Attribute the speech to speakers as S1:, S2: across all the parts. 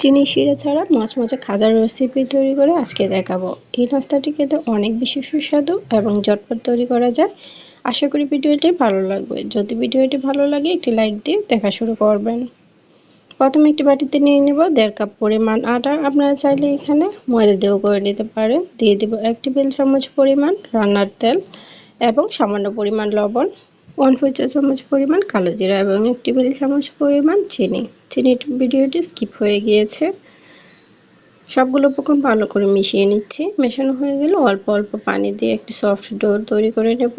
S1: চিনি, শিরা ছাড়া মচমচে খাজার রেসিপি তৈরি করে আজকে দেখাবো। এই নাস্তাটি খেতে অনেক বেশি সুস্বাদু এবং ঝটপট তৈরি করা যায়। আশা করি ভিডিওটি ভালো লাগবে। যদি ভিডিওটি ভালো লাগে, একটি লাইক দিয়ে দেখা শুরু করবেন। প্রথমে একটি বাটিতে নিয়ে নেব দেড় কাপ পরিমাণ আটা। আপনারা চাইলে এখানে ময়দা দিয়েও করে নিতে পারেন। দিয়ে দেব এক টেবিল চামচ পরিমাণ রান্নার তেল এবং সামান্য পরিমাণ লবণ। ওয়ান চা চামচ পরিমাণ, কালো জিরা এবং এক টেবিল চামচ পরিমাণ চিনি। চিনির ভিডিওটি স্কিপ হয়ে গিয়েছে। সবগুলো উপকরণ ভালো করে মিশিয়ে নিচ্ছি। মেশানো হয়ে গেলে অল্প অল্প পানি দিয়ে একটি সফট ডো তৈরি করে নেব।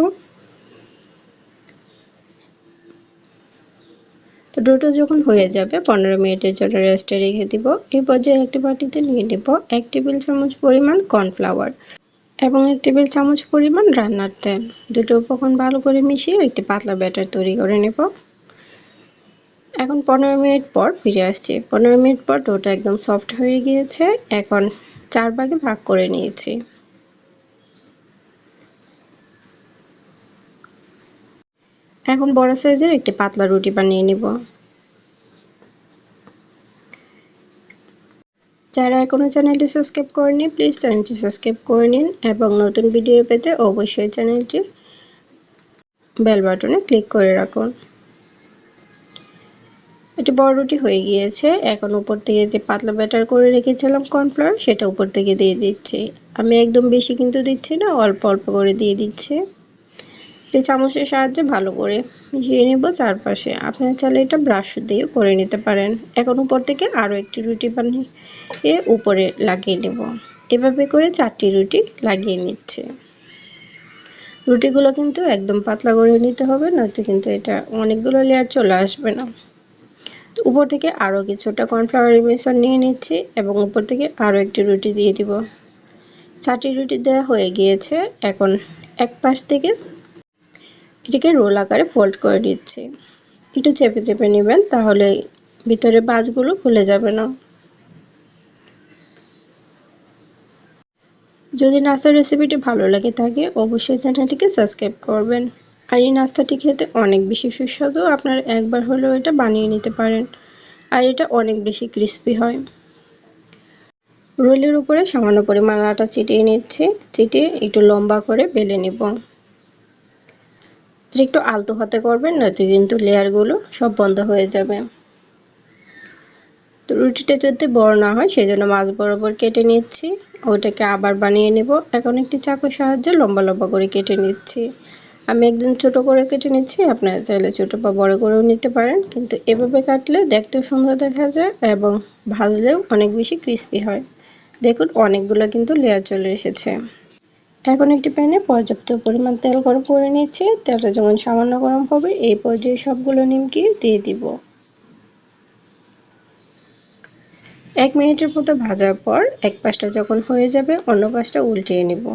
S1: তো ডোটা যখন হয়ে যাবে, পনেরো মিনিটের জন্য রেস্টে রেখে দিব। এই পর্যায়ে একটি বাটিতে নিয়ে নেব এক টেবিল চামচ পরিমাণ কর্নফ্লাওয়ার। এবং এক টেবিল চামচ পরিমাণ রান্নার তেল। দুটো উপকরণ ভালো করে মিশিয়ে একটি পাতলা ব্যাটার তৈরি করে নেব। এখন পনেরো মিনিট পর ফিরে আসছি। পনেরো মিনিট পর ডোটা একদম সফট হয়ে গিয়েছে। এখন চার ভাগে ভাগ করে নিয়েছি। এখন বড় সাইজের একটি পাতলা রুটি বানিয়ে নিব। যারা এখনও চ্যানেলটি সাবস্ক্রাইব করেনি প্লিজ চ্যানেলটি সাবস্ক্রাইব করে নিন এবং নতুন ভিডিও পেতে অবশ্যই চ্যানেলটি বেল বাটনে ক্লিক করে রাখুন। এটি বড় রুটি হয়ে গিয়েছে, এখন উপর থেকে যে পাতলা ব্যাটার করে রেখেছিলাম কর্নফ্লাওয়ার সেটা উপর থেকে দিয়ে দিচ্ছি। আমি একদম বেশি কিন্তু দিচ্ছি না, অল্প অল্প করে দিয়ে দিচ্ছি। এই চামচের সাহায্যে ভালো করে মিশিয়ে নেব চারপাশে। আপনার চাইলে এটা ব্রাশ দিয়ে করে নিতে পারেন। এখন উপর থেকে আরও একটি রুটি বানিয়ে উপরে লাগিয়ে নেব। এভাবে করে চারটি রুটি লাগিয়ে নিচ্ছে। রুটিগুলো কিন্তু একদম পাতলা করে নিতে হবে, নয়তো কিন্তু এটা অনেকগুলো লেয়ার চলে আসবে না। উপর থেকে আরও কিছুটা কর্নফ্লাওয়ারের মিশ্রণ নিয়ে নিচ্ছি এবং উপর থেকে আরও একটি রুটি দিয়ে দিব। চারটি রুটি দেওয়া হয়ে গিয়েছে। এখন এক পাশ থেকে এটিকে রোল আকারে ফোল্ড করে নিচ্ছি। একটু চেপে চেপে নেবেন, তাহলে ভিতরে বাজগুলো খুলে যাবে না। যদি নাস্তার রেসিপিটি ভালো লাগে থাকে, অবশ্যই চ্যানেলটিকে সাবস্ক্রাইব করবেন। আর এই নাস্তাটি খেতে অনেক বেশি সুস্বাদু, আপনারা একবার হলেও এটা বানিয়ে নিতে পারেন। আর এটা অনেক বেশি ক্রিস্পি হয়। রোলের উপরে সামান্য পরিমাণ আটা চিটিয়ে নিচ্ছে, চিটিয়ে একটু লম্বা করে বেলে নেব। একটু আলতো হাতে করবেন, নয়তো কিন্তু লেয়ারগুলো সব বন্ধ হয়ে যাবে। তো রুটিটা যাতে বড় না হয় সেই জন্য মাছ বরাবর কেটে নিচ্ছি। ওইটাকে আবার বানিয়ে নেব। এখন একটি চাকুর সাহায্যে লম্বা লম্বা করে কেটে নিচ্ছি। আমি একদম ছোট করে কেটে নিচ্ছি, আপনারা চাইলে ছোট বা বড় করেও নিতে পারেন। কিন্তু এভাবে কাটলে দেখতেও সুন্দর দেখা যায় এবং ভাজলেও অনেক বেশি ক্রিস্পি হয়। দেখুন, অনেকগুলো কিন্তু লেয়ার চলে এসেছে। এখন একটি প্যানে পর্যাপ্ত পরিমাণ তেল গরম করে নিচ্ছি তেলটা যখন সামান্য গরম হবে, এই পর্যায়ে সবগুলো নিমকি দিয়ে দিব। এক মিনিটের মতো ভাজার পর এক পাশটা যখন হয়ে যাবে, অন্য পাশটা উল্টিয়ে নিব।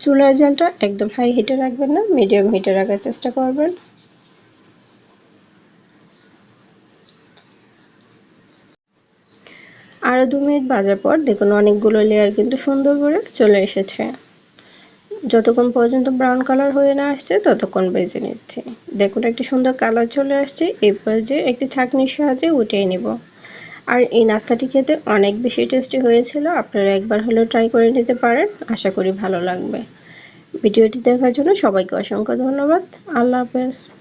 S1: চুলার জালটা একদম হাই হিটে রাখবেন না মিডিয়াম হিটে রাখার চেষ্টা করবেন। আরও দু মিনিট ভাজার পর দেখুন অনেকগুলো লেয়ার কিন্তু সুন্দর করে চলে এসেছে। যতক্ষণ পর্যন্ত ব্রাউন কালার হয়ে না আসছে, ততক্ষণ বেজে নিচ্ছি। দেখুন একটি সুন্দর কালার চলে আসছে, এই পর্যায়ে একটি ছাঁকনির সাহায্যে উঠিয়ে নিব। আর এই নাস্তাটি খেতে অনেক বেশি টেস্টি হয়েছিল, আপনারা একবার হলেও ট্রাই করে নিতে পারেন, আশা করি ভালো লাগবে। ভিডিওটি দেখার জন্য সবাইকে অসংখ্য ধন্যবাদ। আল্লাহ হাফেজ।